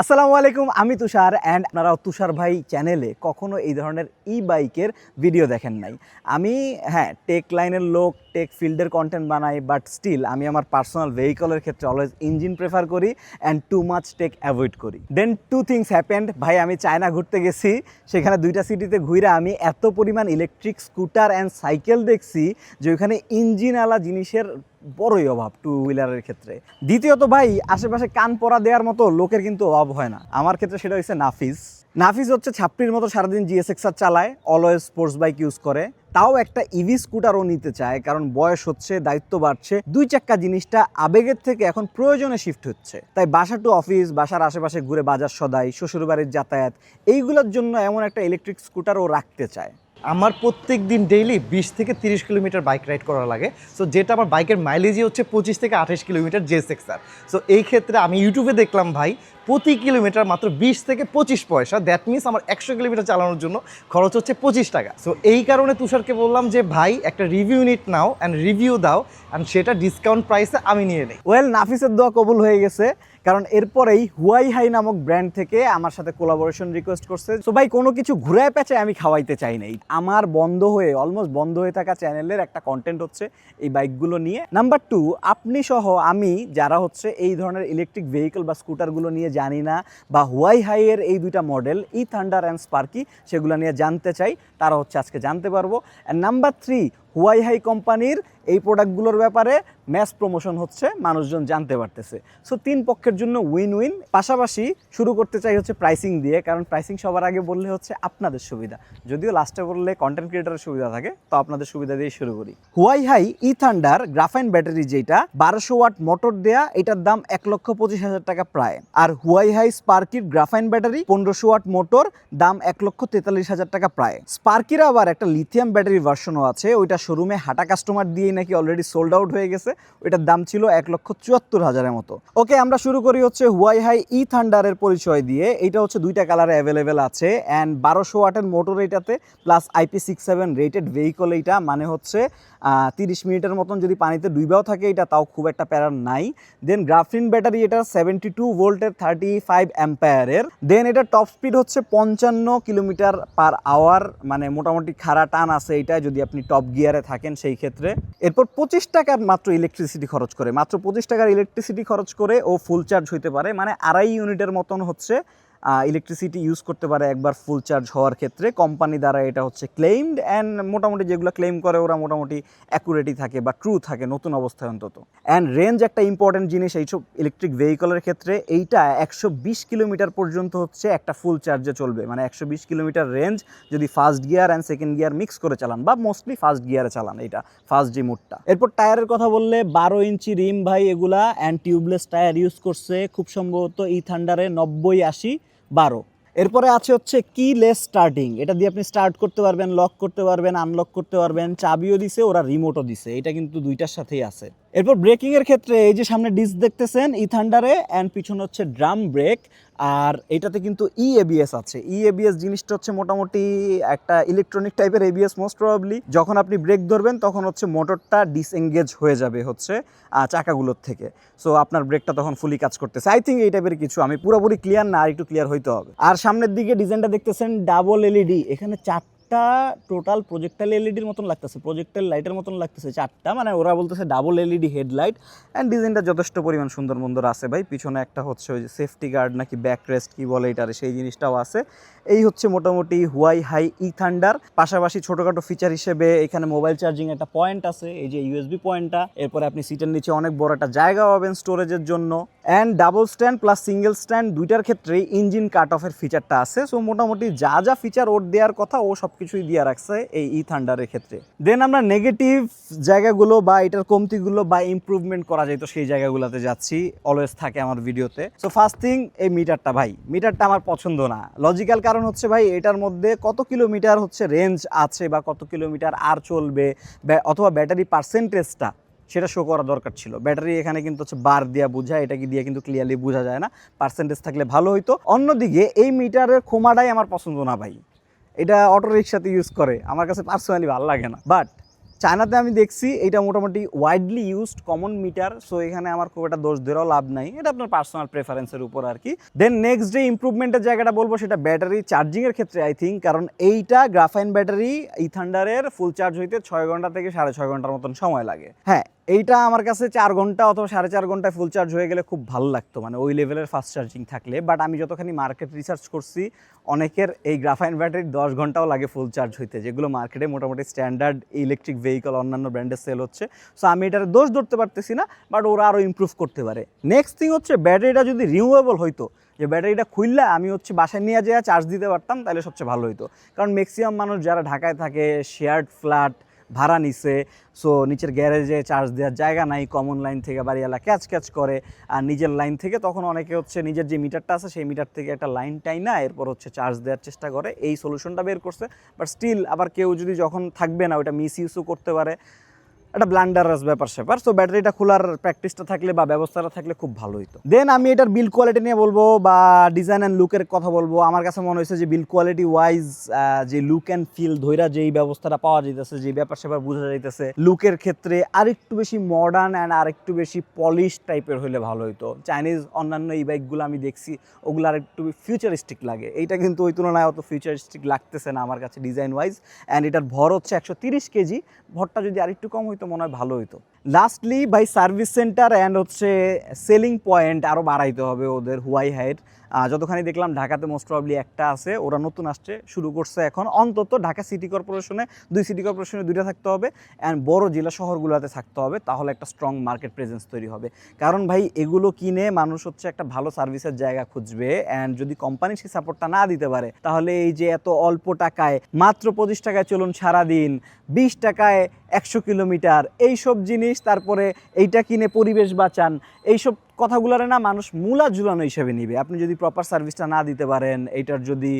আসসালামু আলাইকুম, আমি তুষার অ্যান্ড আপনারা তুষার ভাই চ্যানেলে কখনো এই ধরনের ই বাইকের ভিডিও দেখেন নাই। আমি হ্যাঁ টেক লাইনের লোক টেক ফিল্ডের কন্টেন্ট বানাই বাট স্টিল আমি আমার পার্সোনাল ভেহিকলের ক্ষেত্রে অলওয়েজ ইঞ্জিন প্রেফার করি and too much take avoid করি। দেন টু থিংস হ্যাপেন্ড ভাই, আমি চায়না ঘুরতে গেছি। সেখানে দুইটা সিটিতে ঘুরে আমি এত পরিমাণ ইলেকট্রিক স্কুটার অ্যান্ড সাইকেল দেখছি যে ওইখানে ইঞ্জিনওয়ালা জিনিসের বড়ই অভাব টু হুইলারের ক্ষেত্রে। দ্বিতীয়ত ভাই, আশেপাশে কান পরা দেওয়ার মতো লোকের কিন্তু অভাব হয় না। আমার ক্ষেত্রে সেটা হচ্ছে নাফিস। নাফিস হচ্ছে ছাপড়ির মতো সারাদিন জিএসএক্সার চালায় অলওয়েজ স্পোর্টস বাইক ইউজ করে। তাও একটা ইভি স্কুটারও নিতে চায়, কারণ বয়স হচ্ছে, দায়িত্ব বাড়ছে। দুই চাক্কা জিনিসটা আবেগের থেকে এখন প্রয়োজনে শিফট হচ্ছে। তাই বাসা টু অফিস বাসার আশেপাশে ঘুরে বাজার সদাই, শ্বশুরবাড়ির যাতায়াত, এইগুলোর জন্য এমন একটা ইলেকট্রিক স্কুটারও রাখতে চায়। আমার প্রত্যেক দিন ডেইলি বিশ থেকে তিরিশ কিলোমিটার বাইক রাইড করা লাগে। সো যেটা আমার বাইকের মাইলেজই হচ্ছে পঁচিশ থেকে আঠাশ কিলোমিটার জে সেক্সার সো এই ক্ষেত্রে আমি ইউটিউবে দেখলাম ভাই, প্রতি কিলোমিটার মাত্র বিশ থেকে পঁচিশ পয়সা। দ্যাট মিনস আমার একশো কিলোমিটার চালানোর জন্য খরচ হচ্ছে পঁচিশ টাকা। সো এই কারণে তুষারকে বললাম যে, ভাই, একটা রিভিউ ইউনিট নাও অ্যান্ড রিভিউ দাও অ্যান্ড সেটা ডিসকাউন্ট প্রাইসে আমি নিয়ে নিই। ওয়েল নাফিসের দোয়া কবুল হয়ে গেছে। কারণ এরপরেই হুয়াই হাই নামক ব্র্যান্ড থেকে আমার সাথে কোলাবোরেশন রিকোয়েস্ট করছে। তো ভাই, কোনো কিছু ঘুরায় পেঁচে আমি খাওয়াইতে চাই নাই। আমার বন্ধ হয়ে অলমোস্ট বন্ধ হয়ে থাকা চ্যানেলের একটা কন্টেন্ট হচ্ছে এই বাইকগুলো নিয়ে। নাম্বার টু আপনি সহ আমি যারা হচ্ছে এই ধরনের ইলেকট্রিক ভেহিকল বা স্কুটারগুলো নিয়ে জানি না বা হুয়াই হাইয়ের এই দুইটা model E Thunder and Sparky সেগুলো নিয়ে জানতে চাই, তারা হচ্ছে আজকে জানতে পারব। And number three Huaihai কোম্পানির এই প্রোডাক্টগুলোর ব্যাপারে ম্যাস প্রমোশন হচ্ছে, মানুষজন জানতে পারতেছে। সো তিন পক্ষের জন্য উইন উইন পাশাপাশি শুরু করতে চাই হচ্ছে প্রাইসিং দিয়ে, কারণ প্রাইসিং সবার আগে বললে হচ্ছে আপনাদের সুবিধা। যদিও লাস্টে বললে কন্টেন্ট ক্রিয়েটারের সুবিধা থাকে, তো আপনাদের সুবিধা দিয়ে শুরু করি। Huaihai E Thunder graphene battery যেটা বারোশো ওয়াট মোটর দেয়া, এটার দাম এক লক্ষ পঁচিশ হাজার টাকা প্রায়। আর হুয়াই হাই স্পার্কির গ্রাফাইন ব্যাটারি পনেরোশো ওয়াট মোটর, দাম এক লক্ষ তেতাল্লিশ হাজার টাকা প্রায়। স্পার্কির আবার একটা লিথিয়াম ব্যাটারি ভার্সনও আছে, ওইটা শোরুমে হাঁটা কাস্টমার দিয়েই নাকি অলরেডি সোল্ড আউট হয়ে গেছে। ওইটার দাম ছিল এক লক্ষ চুয়াত্তর হাজারের মতো। ওকে, আমরা শুরু করি হচ্ছে হুয়াই হাই ই থান্ডারের পরিচয় দিয়ে। এটা হচ্ছে দুইটা কালারে অ্যাভেলেবেল আছে। অ্যান্ড বারোশো ওয়াটের মোটর এটাতে plus IP six seven rated vehicle এইটা। মানে হচ্ছে তিরিশ মিনিটের মতন যদি পানিতে ডুইবাও থাকে, এটা তাও খুব একটা প্যারার নাই। দেন গ্রাফিন ব্যাটারি এটা সেভেন্টি টু ভোল্টের থার্টি ফাইভ অ্যাম্পায়ারের দেন এটা টপ স্পিড হচ্ছে পঞ্চান্ন কিলোমিটার পার আওয়ার মানে মোটামুটি খাড়া টান আছে এটা যদি আপনি টপ গিয়ারে থাকেন সেই ক্ষেত্রে। এরপর পঁচিশ টাকার মাত্র ইলেকট্রিসিটি খরচ করে। মাত্র পঁচিশ টাকার ইলেকট্রিসিটি খরচ করে ও ফুল চার্জ হইতে পারে মানে আড়াই ইউনিটের মতন হচ্ছে ইলেকট্রিসিটি ইউজ করতে পারে একবার ফুল চার্জ হওয়ার ক্ষেত্রে। কোম্পানি দ্বারা এটা হচ্ছে ক্লেইমড অ্যান্ড মোটামুটি যেগুলো ক্লেম করে ওরা মোটামুটি অ্যাকুরেটই থাকে বা ট্রু থাকে নতুন অবস্থায় অন্তত। অ্যান্ড রেঞ্জ একটা ইম্পর্টেন্ট জিনিস এইসব ইলেকট্রিক ভেহিকলের ক্ষেত্রে, এইটা একশো বিশ কিলোমিটার পর্যন্ত হচ্ছে একটা ফুল চার্জে চলবে। মানে একশো বিশ কিলোমিটার রেঞ্জ যদি first gear and second gear mix করে চালান বা মোস্টলি ফার্স্ট গিয়ারে চালান এটা ফার্স্ট জি মোডটা এরপর টায়ারের কথা বললে বারো ইঞ্চি রিম ভাই এগুলা অ্যান্ড টিউবলেস টায়ার ইউজ করছে। খুব সম্ভবত এই থান্ডারে নব্বই আশি বারো। এরপরে আছে হচ্ছে কি লেস স্টার্টিং এটা দিয়ে আপনি স্টার্ট করতে পারবেন লক করতে পারবেন আনলক করতে পারবেন। চাবিও দিছে, ওরা রিমোটও দিছে। এটা কিন্তু দুইটার সাথেই আছে। এরপর ব্রেকিং এর ক্ষেত্রে এই যে সামনে ডিস্ক দেখতেছেন ই থান্ডারে অ্যান্ড পিছনে হচ্ছে ড্রাম ব্রেক আর এটাতে কিন্তু ই এবিএস আছে। ই এবিএস জিনিসটা হচ্ছে মোটামুটি একটা ইলেকট্রনিক টাইপের এবিএস মোস্ট প্রবাবলি যখন আপনি ব্রেক ধরবেন, তখন হচ্ছে মোটরটা ডিসএঙ্গেজ হয়ে যাবে হচ্ছে চাকাগুলোর থেকে। সো আপনার ব্রেকটা তখন ফুলি কাজ করতেছে। আই থিঙ্ক এই টাইপের কিছু, আমি পুরোপুরি ক্লিয়ার না, আর একটু ক্লিয়ার হইতে হবে। আর সামনের দিকে ডিজাইনটা দেখতেছেন ডাবল এলইডি এখানে চারটা টোটাল প্রজেক্টাল এলইডির মতন লাগতেছে প্রজেক্টাল লাইটের মতন লাগতেছে চারটা মানে ওরা বলতেছে ডাবল এলইডি হেডলাইট অ্যান্ড ডিজাইনটা যথেষ্ট পরিমাণ সুন্দর মন্দর আছে ভাই। পিছনে একটা হচ্ছে ওই যে সেফটি গার্ড নাকি ব্যাক রেস্ট কি বলে এটার, সেই জিনিসটাও আছে। এই হচ্ছে মোটামুটি হুয়াই হাই ই থান্ডার পাশাপাশি ছোটোখাটো ফিচার হিসেবে এখানে মোবাইল চার্জিং একটা পয়েন্ট আছে, এই যে ইউএসবি পয়েন্টটা এরপরে আপনি সিটের নিচে অনেক বড় একটা জায়গা পাবেন স্টোরেজের জন্য। And double stand plus single stand দুইটার ক্ষেত্রেই ইঞ্জিন কাট অফের ফিচারটা আছে। সো মোটামুটি যা যা ফিচার ওর দেওয়ার কথা, ও সব কিছুই দিয়ে রাখছে এই ই থান্ডারের ক্ষেত্রে। দেন আমরা নেগেটিভ জায়গাগুলো বা এটার কমতিগুলো বা ইমপ্রুভমেন্ট করা যায়, তো সেই জায়গাগুলোতে যাচ্ছি। অলওয়েজ থাকে আমার ভিডিওতে। সো ফার্স্ট থিং এই মিটারটা ভাই মিটারটা আমার পছন্দ না। লজিক্যাল কারণ হচ্ছে ভাই, এটার মধ্যে কত কিলোমিটার হচ্ছে রেঞ্জ আছে বা কত কিলোমিটার আর চলবে অথবা ব্যাটারি পার্সেন্টেজটা সেটা শো করা দরকার ছিল। ব্যাটারি এখানে কিন্তু হচ্ছে বার দিয়া বোঝায় এটা কি দিয়ে কিন্তু ক্লিয়ারলি বোঝা যায় না। পার্সেন্টেজ থাকলে ভালো হইতো। অন্যদিকে এই মিটারের খোমাটাই আমার পছন্দ না ভাই। এটা অটো রিক্সাতে ইউজ করে। আমার কাছে পার্সোনালি ভালো লাগে না। বাট চায়নাতে আমি দেখছি, এটা মোটামুটি widely used common meter so এখানে আমার খুব একটা দোষ দেওয়াও লাভ নাই। এটা আপনার পার্সোনাল প্রেফারেন্সের উপর আর কি। দেন নেক্সট যে ইম্প্রুভমেন্টের জায়গাটা বলব, সেটা ব্যাটারি চার্জিংয়ের ক্ষেত্রে আই থিঙ্ক কারণ এইটা গ্রাফাইন ব্যাটারি ইথান্ডারের ফুল চার্জ হইতে ছয় ঘণ্টা থেকে সাড়ে ছয় ঘণ্টার মতন সময় লাগে। হ্যাঁ এইটা আমার কাছে চার ঘণ্টা অথবা সাড়ে চার ঘন্টায় ফুল চার্জ হয়ে গেলে খুব ভালো লাগতো। মানে ওই লেভেলের ফাস্ট চার্জিং থাকলে। বাট আমি যতখানি মার্কেট রিসার্চ করছি, অনেকের এই গ্রাফাইন ব্যাটারি দশ ঘন্টাও লাগে ফুল চার্জ হইতে। যেগুলো মার্কেটে মোটামুটি স্ট্যান্ডার্ড ইলেকট্রিক ভেহিকল অন্যান্য ব্র্যান্ডের সেল হচ্ছে। সো আমি এটার দোষ ধরতে পারতেছি না বাট ওরা আরও ইমপ্রুভ করতে পারে। নেক্সট থিং হচ্ছে ব্যাটারিটা যদি রিমুভেবল হইতো, যে ব্যাটারিটা খুললে আমি হচ্ছে বাসায় নিয়ে যেয়ে চার্জ দিতে পারতাম, তাহলে সবচেয়ে ভালো হতো কারণ ম্যাক্সিমাম মানুষ যারা ঢাকায় থাকে শেয়ার্ড ফ্ল্যাট ভাড়া নিছে। সো নিচের গ্যারেজে চার্জ দেওয়ার জায়গা নাই কমন লাইন থেকে বাড়িওয়ালা ক্যাচ ক্যাচ করে। আর নিজের লাইন থেকে তখন অনেকে হচ্ছে নিজের যে মিটারটা আছে, সেই মিটার থেকে একটা লাইন টাই না, এরপর হচ্ছে চার্জ দেওয়ার চেষ্টা করে। এই সলিউশনটা বের করছে। বাট স্টিল আবার কেউ যদি যখন থাকবে না ওটা মিস ইউজও করতে পারে। একটা ব্লান্ডারাস ব্যাপার স্যাপার। সো ব্যাটারিটা খোলার প্র্যাকটিসটা থাকলে বা ব্যবস্থাটা থাকলে খুব ভালো হইতো দেন আমি এটার বিল কোয়ালিটি নিয়ে বলব বা ডিজাইন অ্যান্ড লুকের কথা বলব। আমার কাছে মনে হয়েছে যে বিল কোয়ালিটি ওয়াইজ যে লুক অ্যান্ড ফিল ধৈরা যেই ব্যবস্থাটা পাওয়া যাইতেছে, যে ব্যাপার স্যাপার বোঝা যাইতেছে লুকের ক্ষেত্রে আরেকটু বেশি মডার্ন অ্যান্ড আরেকটু বেশি পলিশ টাইপের হলে ভালো হতো চাইনিজ অন্যান্য এই বাইকগুলো আমি দেখছি, ওগুলো আরেকটু ফিউচারিস্টিক লাগে। এইটা কিন্তু ওই তুলনায় অত ফিউচারিস্টিক লাগতেছে না আমার কাছে ডিজাইন ওয়াইজ অ্যান্ড এটার ভর হচ্ছে একশো তিরিশ কেজি। ভরটা যদি আরেকটু কম হইতো মনে হয় ভালো হইতো লাস্টলি ভাই সার্ভিস সেন্টার অ্যান্ড হচ্ছে সেলিং পয়েন্ট আরও বাড়াইতে হবে ওদের হুয়াই হাইট যতখানি দেখলাম ঢাকাতে মোস্ট প্রবলি একটা আছে, ওরা নতুন আসছে, শুরু করছে এখন। অন্তত ঢাকা সিটি কর্পোরেশনে দুই সিটি কর্পোরেশনে দুইটা থাকতে হবে অ্যান্ড বড় জেলা শহরগুলোতে থাকতে হবে, তাহলে একটা স্ট্রং মার্কেট প্রেজেন্স তৈরি হবে। কারণ ভাই, এগুলো কিনে মানুষ হচ্ছে একটা ভালো সার্ভিসের জায়গা খুঁজবে অ্যান্ড যদি কোম্পানি সেই সাপোর্টটা না দিতে পারে, তাহলে এই যে এত অল্প টাকায়, মাত্র পঁচিশ টাকায় চলুন সারাদিন, বিশ টাকায় একশো কিলোমিটার, এইসব জিনিস, তারপরে এইটা কিনে পরিবেশ বাঁচান, এইসব কথাগুলোরে না মানুষ মূলা ঝুলানো হিসেবে নিবে। আপনি যদি প্রপার সার্ভিসটা না দিতে পারেন, এইটার যদি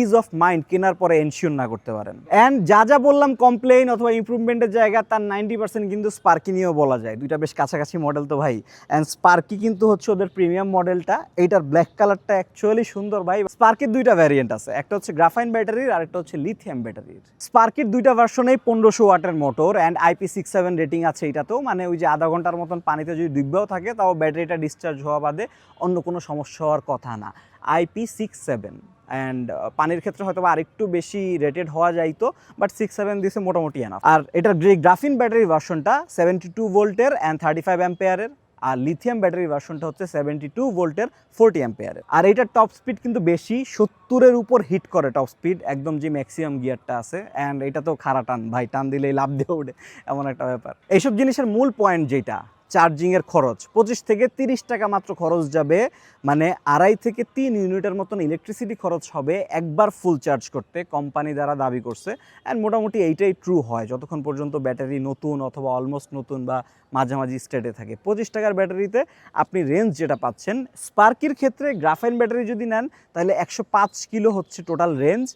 ইজ অফ মাইন্ড কেনার পরে এনশিওর না করতে পারেন। অ্যান্ড যা যা বললাম কমপ্লেইন অথবা ইমপ্রুভমেন্টের জায়গা, তার নাইনটি পার্সেন্ট কিন্তু স্পার্কি নিয়েও বলা যায়। দুইটা বেশ কাছাকাছি মডেল তো ভাই। অ্যান্ড স্পার্কি কিন্তু হচ্ছে ওদের প্রিমিয়াম মডেলটা এইটার ব্ল্যাক কালারটা অ্যাকচুয়ালি সুন্দর ভাই। স্পার্কির দুইটা ভ্যারিয়েন্ট আছে। একটা হচ্ছে গ্রাফাইন ব্যাটারির আর একটা হচ্ছে লিথিয়াম ব্যাটারির স্পার্কির দুইটা ভার্সনেই পনেরোশো ওয়াটের motor and IP six seven rating আছে এটাতেও মানে ওই যে আধা ঘণ্টার মতন পানিতে যদি ডুববেও থাকে, তাও ব্যাটারিটা ডিসচার্জ হওয়া বাদে অন্য কোনো সমস্যা হওয়ার কথা না। আইপি সিক্স সেভেন অ্যান্ড পানির ক্ষেত্রে হয়তো আরেকটু বেশি রেটেড হওয়া যাইতো বাট সিক্স সেভেন দিয়েছে মোটামুটি এনাফ আর এটার গ্রাফিন ব্যাটারি ভার্সনটা সেভেন্টি টু ভোল্টের অ্যান্ড থার্টি ফাইভ অ্যাম্পেয়ারের আর লিথিয়াম ব্যাটারি ভার্সনটা হচ্ছে সেভেন্টি টু ভোল্টের ফোরটি অ্যাম্পেয়ারের আর এটার টপ স্পিড কিন্তু বেশি, সত্তরের উপর হিট করে টপ স্পিড একদম যে ম্যাক্সিমাম গিয়ারটা আছে অ্যান্ড এটা তো খারা টান, ভাই, টান দিলেই লাভ দিয়ে ওঠে এমন একটা ব্যাপার। এইসব জিনিসের মূল পয়েন্ট যেটা চার্জিংয়ের খরচ। পঁচিশ থেকে তিরিশ টাকা মাত্র খরচ যাবে। মানে আড়াই থেকে তিন ইউনিটের মতন ইলেকট্রিসিটি খরচ হবে একবার ফুল চার্জ করতে কোম্পানি দ্বারা দাবি করছে। অ্যান্ড মোটামুটি এইটাই ট্রু হয়, যতক্ষণ পর্যন্ত ব্যাটারি নতুন অথবা অলমোস্ট নতুন বা মাঝামাঝি স্টেটে থাকে। পঁচিশ টাকার ব্যাটারিতে আপনি রেঞ্জ যেটা পাচ্ছেন স্পার্কির ক্ষেত্রে গ্রাফাইন ব্যাটারি যদি নেন, তাহলে একশো পাঁচ কিলো হচ্ছে টোটাল রেঞ্জ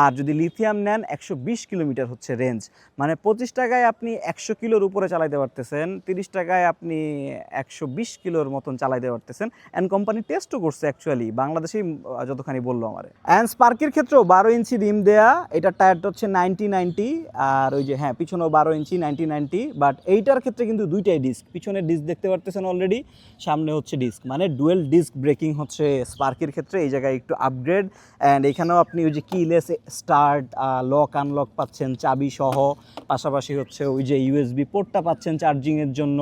আর যদি লিথিয়াম নেন, একশো বিশ কিলোমিটার হচ্ছে রেঞ্জ মানে পঁচিশ টাকায় আপনি একশো কিলোর উপরে চালাইতে পারতেছেন, তিরিশ টাকায় আপনি একশো বিশ কিলোর মতন চালাইতে পারতেছেন। অ্যান্ড কোম্পানি টেস্টও করছে অ্যাকচুয়ালি বাংলাদেশেই যতখানি বলল আমার। অ্যান্ড স্পার্কির ক্ষেত্রেও বারো ইঞ্চি রিম দেয়া এটার টায়ারটা হচ্ছে নাইনটি নাইনটি আর ওই যে হ্যাঁ পিছনেও বারো ইঞ্চি নাইনটি নাইনটি বাট এইটার ক্ষেত্রে কিন্তু দুইটাই ডিস্ক পিছনের ডিস্ক দেখতে পারতেছেন অলরেডি সামনে হচ্ছে ডিস্ক মানে ডুয়েল ডিস্ক ব্রেকিং হচ্ছে স্পার্কির ক্ষেত্রে, এই জায়গায় একটু আপগ্রেড অ্যান্ড এখানেও আপনি ওই যে কিলেস স্টার্ট লক আনলক পাচ্ছেন, চাবি সহ। পাশাপাশি হচ্ছে ওই যে ইউএসবি পোর্টটা পাচ্ছেন চার্জিংয়ের জন্য।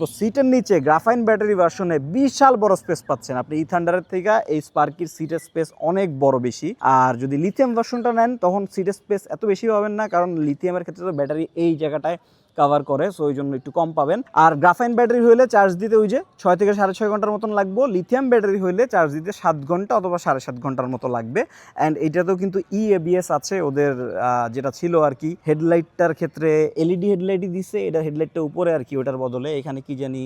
এরপর সিটের নিচে গ্রাফাইন ব্যাটারি ভার্সনে বিশাল বড় স্পেস পাচ্ছেন। আপনি ই থান্ডারের থেকে এই স্পার্কির সিটের স্পেস অনেক বড় বেশি। আর যদি লিথিয়াম ভার্সনটা নেন, তখন সিটের স্পেস এত বেশি পাবেন না, কারণ লিথিয়ামের ক্ষেত্রে তো ব্যাটারি এই জায়গাটায় কভার করে সো ওই জন্য একটু কম পাবেন। আর গ্রাফাইন ব্যাটারি হইলে চার্জ দিতে ওই যে ছয় থেকে সাড়ে ছয় ঘণ্টার মতন লাগবে। লিথিয়াম ব্যাটারি হইলে চার্জ দিতে সাত ঘণ্টা অথবা সাড়ে সাত ঘণ্টার মতো লাগবে। অ্যান্ড এইটাতেও কিন্তু ই এবিএস আছে, ওদের যেটা ছিল আর কি, হেডলাইটটার ক্ষেত্রে এলইডি হেডলাইটই দিছে, এটা হেডলাইটটা উপরে আর কি, ওটার বদলে। এখানে কি জানি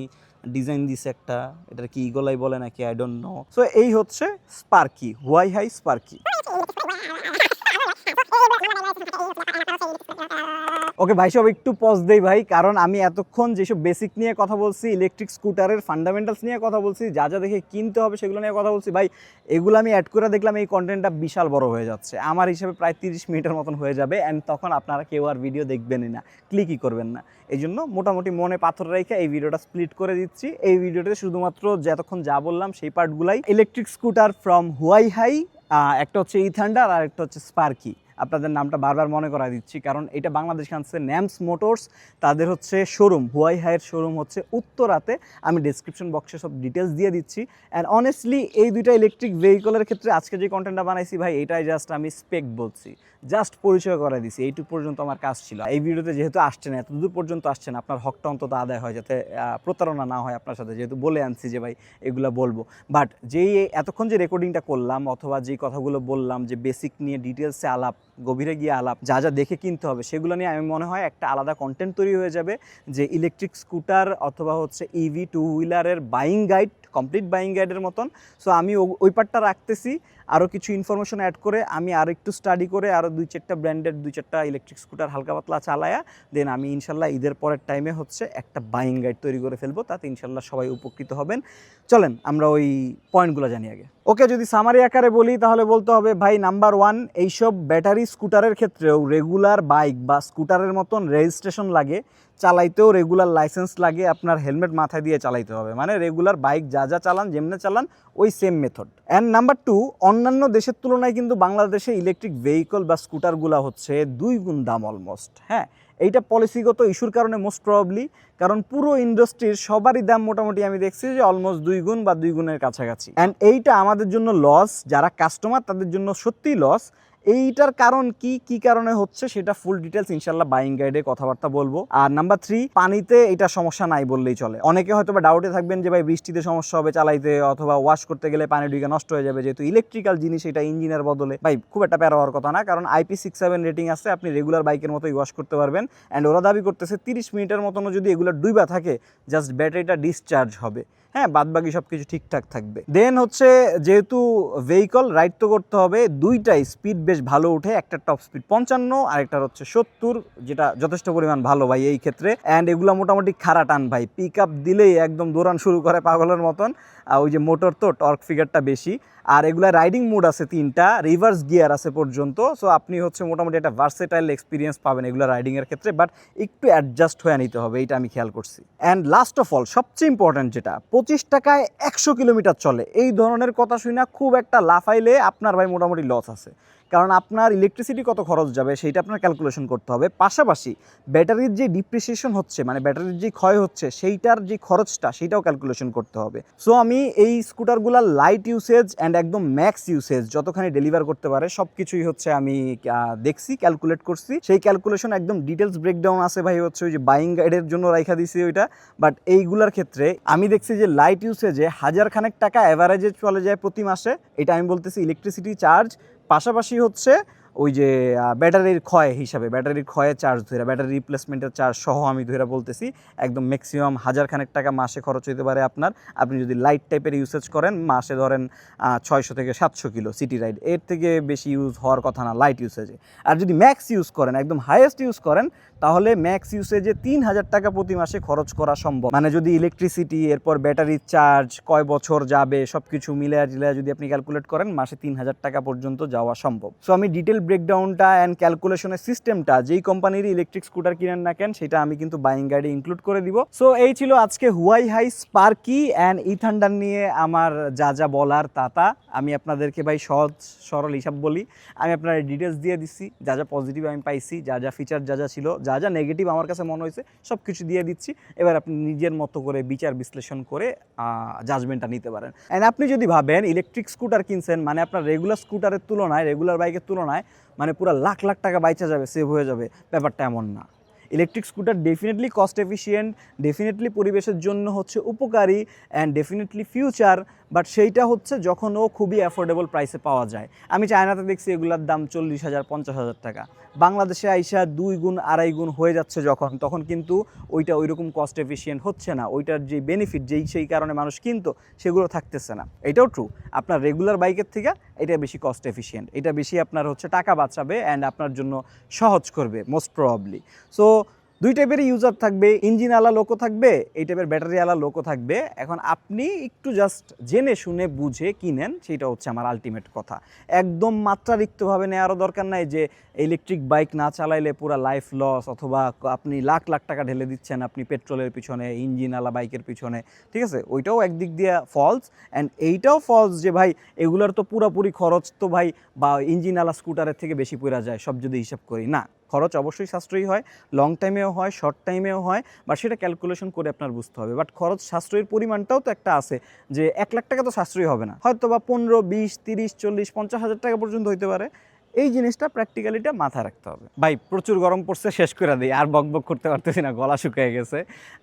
ডিজাইন দিছে একটা, এটার কি ইগলাই বলে নাকি আই ডোন্ট নো সো এই হচ্ছে Sparky why hi Sparky okay ভাই, সব একটু পজ দেই ভাই, কারণ আমি এতক্ষণ যেসব বেসিক নিয়ে কথা বলছি ইলেকট্রিক স্কুটারের ফান্ডামেন্টালস নিয়ে কথা বলছি, যা যা দেখে কিনতে হবে সেগুলো নিয়ে কথা বলছি, ভাই, এগুলো আমি অ্যাড করে দেখলাম এই কন্টেন্টটা বিশাল বড় হয়ে যাচ্ছে। আমার হিসেবে প্রায় তিরিশ মিনিটের মতন হয়ে যাবে অ্যান্ড তখন আপনারা কেউ আর ভিডিও দেখবেনই না ক্লিকই করবেন না। এই জন্য মোটামুটি মনে পাথর রেখে এই ভিডিওটা স্প্লিট করে দিচ্ছি। এই ভিডিওতে শুধুমাত্র যতক্ষণ যা বললাম, সেই পার্টগুলাই electric scooter from Huaihai একটা হচ্ছে ইথান্ডার আর একটা হচ্ছে স্পার্কি আপনাদের নামটা বারবার মনে করা দিচ্ছি, কারণ এটা বাংলাদেশ আনছে ন্যামস মোটরস। তাদের হচ্ছে শোরুম, হুয়াই হাইয়ের শোরুম হচ্ছে উত্তরাতে। আমি ডিসক্রিপশন বক্সে সব ডিটেলস দিয়ে দিচ্ছি। অ্যান্ড অনেস্টলি এই দুইটা ইলেকট্রিক ভেহিকলের ক্ষেত্রে আজকে যে কন্টেন্টটা বানাইছি ভাই, এটাই জাস্ট আমি স্পেক বলছি। জাস্ট পরিচয় করে দিছি, এইটুকু পর্যন্ত আমার কাজ ছিল। এই ভিডিওতে যেহেতু আসছে না এত দূর পর্যন্ত আসছে না, আপনার হকটা অন্তত আদায় হয়, যাতে প্রতারণা না হয় আপনার সাথে, যেহেতু বলে আনছি যে ভাই, এগুলো বলব। বাট যেই এতক্ষণ যে রেকর্ডিংটা করলাম, অথবা যেই কথাগুলো বললাম, যে বেসিক নিয়ে ডিটেলসে আলাপ গভীরে গিয়ে আলাপ, যা যা দেখে কিনতে হবে, সেগুলো নিয়ে আমি মনে হয় একটা আলাদা কন্টেন্ট তৈরি হয়ে যাবে, যে ইলেকট্রিক স্কুটার অথবা হচ্ছে ইভি টু হুইলারের বাইং গাইড কমপ্লিট বাইং গাইডের মতন। সো আমি ওই পার্টটা রাখতেছি আরও কিছু ইনফরমেশন অ্যাড করে, আমি আরও একটু স্টাডি করে আরও দুই চারটা ব্র্যান্ডের দুই চারটা ইলেকট্রিক স্কুটার হালকা পাতলা চালায়া দেন আমি ইনশাল্লাহ ঈদের পরের টাইমে হচ্ছে একটা বাইং গাইড তৈরি করে ফেলব, তাতে ইনশাল্লাহ সবাই উপকৃত হবেন। চলেন, আমরা ওই পয়েন্টগুলো জানি আগে। ওকে যদি সামারি আকারে বলি, তাহলে বলতে হবে, ভাই নাম্বার ওয়ান এইসব ব্যাটারি স্কুটারের ক্ষেত্রেও রেগুলার বাইক বা স্কুটারের মতন রেজিস্ট্রেশন লাগে। চালাইতেও রেগুলার লাইসেন্স লাগে, আপনার হেলমেট মাথায় দিয়ে চালাইতে হবে। মানে রেগুলার বাইক যা যা চালান, যেমনে চালান, ওই same method and number two অন্যান্য দেশের তুলনায় কিন্তু বাংলাদেশে ইলেকট্রিক ভেহিকল বা স্কুটারগুলো হচ্ছে দুই গুণ দাম অলমোস্ট হ্যাঁ? এইটা পলিসিগত ইস্যুর কারণে মোস্ট প্রবাবলি কারণ পুরো ইন্ডাস্ট্রির সবারই দাম মোটামুটি আমি দেখছি যে অলমোস্ট দুই গুণ বা দুই গুণের কাছাকাছি। অ্যান্ড এইটা আমাদের জন্য লস যারা কাস্টমার তাদের জন্য সত্যিই লস এইটার কারণ কি? কি কারণে হচ্ছে? সেটা ফুল ডিটেলস ইনশাল্লাহ বাইং গাইডে কথাবার্তা বলব। আর নাম্বার থ্রি পানিতে এটা সমস্যা নাই বললেই চলে। অনেকে হয়তো বা ডাউটে থাকবেন যে, ভাই, বৃষ্টিতে সমস্যা হবে চালাইতে অথবা ওয়াশ করতে গেলে পানি ডুইকে নষ্ট হয়ে যাবে। যেহেতু ইলেকট্রিক্যাল জিনিস, এটা ইঞ্জিনের বদলে। ভাই, খুব একটা প্যারা হওয়ার কথা না। কারণ আইপি সিক্স সেভেন রেটিং আছে, আপনি রেগুলার বাইকের মতোই ওয়াশ করতে পারবেন। অ্যান্ড ওরা দাবি করতেছে, তিরিশ মিনিটের মতনও যদি এগুলো ডুইবা থাকে জাস্ট ব্যাটারিটা ডিসচার্জ হবে। হ্যাঁ বাদবাকি সব কিছু ঠিকঠাক থাকবে। দেন হচ্ছে যেহেতু ভেহিকল রাইড তো করতে হবে, দুইটাই স্পিড বেশ ভালো উঠে একটা টপ স্পিড পঞ্চান্ন আর একটা হচ্ছে সত্তর, যেটা যথেষ্ট পরিমাণ ভালো ভাই এই ক্ষেত্রে। অ্যান্ড এগুলো মোটামুটি খাড়া টান ভাই পিক আপ দিলেই একদম দৌড়ান শুরু করে পাগলের মতন। ওই যে মোটর তো, টর্ক ফিগারটা বেশি। আর এগুলো রাইডিং মোড আছে তিনটা, রিভার্স গিয়ার আছে পর্যন্ত। সো আপনি হচ্ছে মোটামুটি একটা ভার্সেটাইল এক্সপিরিয়েন্স পাবেন এগুলো রাইডিংয়ের ক্ষেত্রে বাট একটু অ্যাডজাস্ট হয়ে নিতে হবে, এইটা আমি খেয়াল করছি। অ্যান্ড লাস্ট অফ অল সবচেয়ে ইম্পর্ট্যান্ট যেটা, পঁচিশ টাকায় একশো কিলোমিটার চলে। এই ধরনের কথা শুনে খুব একটা লাফাইলে আপনার ভাই মোটামুটি লস আছে। কারণ আপনার ইলেকট্রিসিটি কত খরচ যাবে সেইটা আপনার ক্যালকুলেশন করতে হবে। পাশাপাশি ব্যাটারির যে ডিপ্রিসিয়েশন হচ্ছে মানে ব্যাটারির যে ক্ষয় হচ্ছে, সেইটার যে খরচটা, সেইটাও ক্যালকুলেশন করতে হবে। সো আমি এই স্কুটারগুলার লাইট ইউসেজ অ্যান্ড একদম ম্যাক্স ইউসেজ যতখানি ডেলিভার করতে পারে সব কিছুই হচ্ছে আমি দেখছি ক্যালকুলেট করছি। সেই ক্যালকুলেশন একদম ডিটেলস ব্রেকডাউন আছে ভাই, হচ্ছে ওই যে বাইং গাইডের জন্য রাইখা দিছি ওইটা। বাট এইগুলার ক্ষেত্রে আমি দেখছি যে লাইট ইউসেজে হাজার খানেক টাকা অ্যাভারেজে চলে যায় প্রতি মাসে। এটা আমি বলতেছি ইলেকট্রিসিটি চার্জ পাশাপাশি হচ্ছে ওই যে ব্যাটারির ক্ষয় হিসাবে, ব্যাটারির ক্ষয়ের চার্জ ধরে ব্যাটারি রিপ্লেসমেন্টের চার্জ সহ আমি ধরে বলতেছি, একদম ম্যাক্সিমাম হাজার খানেক টাকা মাসে খরচ হতে পারে আপনার। আপনি যদি লাইট টাইপের ইউসেজ করেন, মাসে ধরেন ছয়শো থেকে সাতশো কিলো সিটি রাইড এর থেকে বেশি ইউজ হওয়ার কথা না লাইট ইউসেজে আর যদি ম্যাক্স ইউজ করেন, একদম হাইয়েস্ট ইউজ করেন, তাহলে ম্যাক্স ইউসেজে তিন হাজার টাকা প্রতি মাসে খরচ করা সম্ভব। মানে যদি ইলেকট্রিসিটি এরপর ব্যাটারির চার্জ কয় বছর যাবে সব কিছু টিলিয়ে যদি আপনি ক্যালকুলেট করেন, মাসে তিন হাজার টাকা পর্যন্ত যাওয়া সম্ভব। সো আমি ডিটেল ব্রেকডাউনটা অ্যান্ড ক্যালকুলেশনের সিস্টেমটা যেই কোম্পানির ইলেকট্রিক স্কুটার কিনেন না কেন, সেটা আমি কিন্তু বাইং গাইডে ইনক্লুড করে দিব। সো এই ছিল আজকে Huaihai Sparky and E Thunder নিয়ে আমার যা যা বলার তাতা আমি আপনাদেরকে ভাই সহজ, সরল হিসাব বলি। আমি আপনার ডিটেলস দিয়ে দিচ্ছি। যা যা পজিটিভ আমি পাইছি, যা যা ফিচার যা যা ছিল, যা যা নেগেটিভ আমার কাছে মনে হয়েছে সব কিছু দিয়ে দিচ্ছি। এবার আপনি নিজের মতো করে বিচার বিশ্লেষণ করে জাজমেন্টটা নিতে পারেন। অ্যান্ড আপনি যদি ভাবেন ইলেকট্রিক স্কুটার কিনছেন মানে আপনার রেগুলার স্কুটারের তুলনায় রেগুলার বাইকের তুলনায় মানে পুরো লাখ লাখ টাকা বাইচা যাবে সেভ হয়ে যাবে, ব্যাপারটা এমন না। Electric scooter definitely cost efficient definitely পরিবেশের জন্য হচ্ছে উপকারী অ্যান্ড ডেফিনেটলি ফিউচার বাট সেইটা হচ্ছে যখন ও খুবই অ্যাফোর্ডেবল প্রাইসে পাওয়া যায়। আমি চায়নাতে দেখছি এগুলোর দাম চল্লিশ হাজার, পঞ্চাশ হাজার টাকা। বাংলাদেশে আইসা দুই গুণ, আড়াই গুণ হয়ে যাচ্ছে যখন, তখন কিন্তু ওইটা ওই রকম কস্ট এফিসিয়েন্ট হচ্ছে না। ওইটার যে বেনিফিট যেই সেই কারণে মানুষ কিনতো সেগুলো থাকতেছে না। এটাও ট্রু আপনার রেগুলার বাইকের থেকে এটা বেশি কস্ট এফিসিয়েন্ট এটা বেশি আপনার হচ্ছে টাকা বাঁচাবে অ্যান্ড আপনার জন্য সহজ করবে মোস্ট প্রবাবলি সো দুই টাইপেরই ইউজার থাকবে ইঞ্জিন আলা লোকও থাকবে, এই টাইপের ব্যাটারি আলা লোকও থাকবে। এখন আপনি একটু জাস্ট জেনে শুনে বুঝে কিনেন, সেটা হচ্ছে আমার আলটিমেট কথা। একদম মাত্রারিক্তভাবে নেওয়ারও দরকার নাই যে ইলেকট্রিক বাইক না চালাইলে পুরো লাইফ লস অথবা আপনি লাখ লাখ টাকা ঢেলে দিচ্ছেন আপনি পেট্রোলের পিছনে ইঞ্জিন আলা বাইকের পিছনে, ঠিক আছে? ওইটাও একদিক দিয়ে ফলস অ্যান্ড এইটাও ফলস যে ভাই, এগুলোর তো পুরোপুরি খরচ তো ভাই বা ইঞ্জিন আলা স্কুটারের থেকে বেশি পড়া যায়, সব যদি হিসাব করি, না। খরচ অবশ্যই সাশ্রয়ী হয় লং টাইমেও হয় শর্ট টাইমেও হয় বা সেটা ক্যালকুলেশন করে আপনার বুঝতে হবে। বাট খরচ সাশ্রয়ের পরিমাণটাও তো একটা আছে, যে এক লাখ টাকা তো সাশ্রয়ী হবে না। হয়তো বা পনেরো, বিশ, তিরিশ, চল্লিশ, পঞ্চাশ হাজার টাকা পর্যন্ত হইতে পারে। এই জিনিসটা প্র্যাকটিক্যালিটা মাথায় রাখতে হবে। ভাই, প্রচুর গরম পড়ছে, শেষ করে দিই, আর বক বক করতে পারতেছি না, গলা শুকিয়ে গেছে।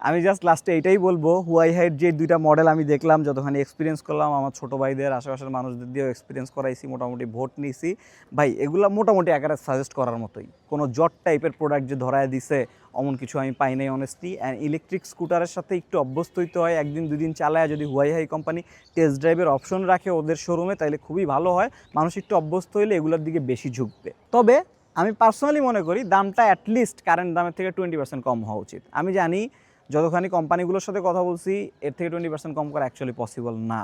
আমি জাস্ট লাস্টে এটাই বলব হুয়াই হাইট যে দুইটা মডেল আমি দেখলাম, যতখানি এক্সপিরিয়েন্স করলাম, আমার ছোটো ভাইদের, আশেপাশের মানুষদের দিয়েও এক্সপিরিয়েন্স করাইছি, মোটামুটি ভোট নিয়েছি ভাই, এগুলো মোটামুটি আকারে সাজেস্ট করার মতোই। কোনো জট টাইপের প্রোডাক্ট যে ধরায় দিছে, অমন কিছু আমি পাই নাই অনেস্টলি অ্যান্ড ইলেকট্রিক স্কুটারের সাথে একটু অভ্যস্ত হইতে হয়, একদিন দুদিন চালায় যদি হুয়াই হাই কোম্পানি টেস্ট ড্রাইভের অপশন রাখে ওদের শোরুমে তাহলে খুবই ভালো হয়। মানুষ একটু অভ্যস্ত হইলে এগুলোর দিকে বেশি ঝুঁকবে। তবে আমি পার্সোনালি মনে করি, দামটা অ্যাটলিস্ট কারেন্ট দামের থেকে টোয়েন্টি পার্সেন্ট কম হওয়া উচিত। আমি জানি, যতখানি কোম্পানিগুলোর সাথে কথা বলছি, এর থেকে টোয়েন্টি পার্সেন্ট কম করা অ্যাকচুয়ালি পসিবল না।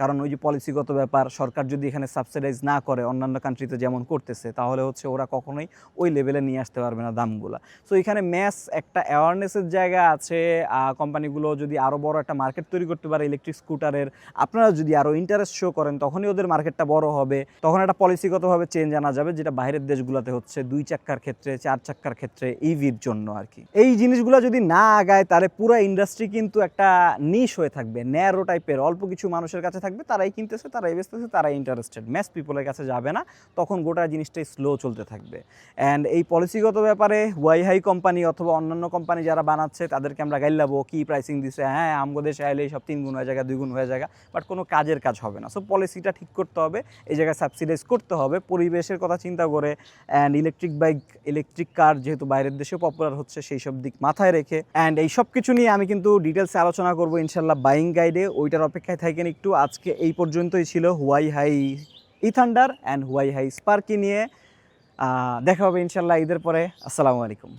কারণ ওই যে পলিসিগত ব্যাপার, সরকার যদি এখানে সাবসিডাইজ না করে অন্যান্য কান্ট্রিতে যেমন করতেছে, তাহলে হচ্ছে ওরা কখনোই ওই লেভেলে নিয়ে আসতে পারবে না দামগুলো। সো এখানে ম্যাস একটা অ্যাওয়ারনেসের জায়গা আছে কোম্পানিগুলো যদি আরও বড় একটা মার্কেট তৈরি করতে পারে ইলেকট্রিক স্কুটারের আপনারা যদি আরও ইন্টারেস্ট শো করেন, তখনই ওদের মার্কেটটা বড় হবে। তখন একটা পলিসিগতভাবে চেঞ্জ আনা যাবে, যেটা বাইরের দেশগুলোতে হচ্ছে দুই চাক্কার ক্ষেত্রে, চার চাক্কার ক্ষেত্রে ইভির জন্য আর কি এই জিনিসগুলো যদি না আগায়, তাহলে পুরো ইন্ডাস্ট্রি কিন্তু একটা নিশ হয়ে থাকবে ন্যারো টাইপের অল্প কিছু মানুষের কাছে থাকবে, তারাই কিনতেছে, তারাই বেচতেছে, তারাই ইন্টারেস্টেড ম্যাস পিপলের কাছে যাবে না, তখন গোটা জিনিসটাই স্লো চলতে থাকবে। অ্যান্ড এই পলিসিগত ব্যাপারে ওয়াই হাই কোম্পানি অথবা অন্যান্য কোম্পানি যারা বানাচ্ছে, তাদেরকে আমরা গাইলাবো কি প্রাইসিং দিছে হ্যাঁ আমগো দেশে আইলে সব তিন গুণ হয়ে জায়গা দুই গুণ হয়ে জায়গা বাট কোনো কাজের কাজ হবে না। সো পলিসিটা ঠিক করতে হবে, এই জায়গায় সাবসিডাইজ করতে হবে, পরিবেশের কথা চিন্তা করে and electric bike electric car যেহেতু বাইরের দেশেও পপুলার হচ্ছে, সেই সব দিক মাথায় রেখে অ্যান্ড এই সব কিছু নিয়ে আমি কিন্তু ডিটেলসে আলোচনা করব, ইনশাল্লাহ বাইং গাইডে ওইটার অপেক্ষায় থাকেন একটু আজকে এই পর্যন্তই ছিল হুয়াই হাই ই থান্ডার অ্যান্ড হুয়াই হাই স্পার্কি নিয়ে দেখা হবে ইনশাল্লাহ ঈদের পরে। আসসালামু আলাইকুম।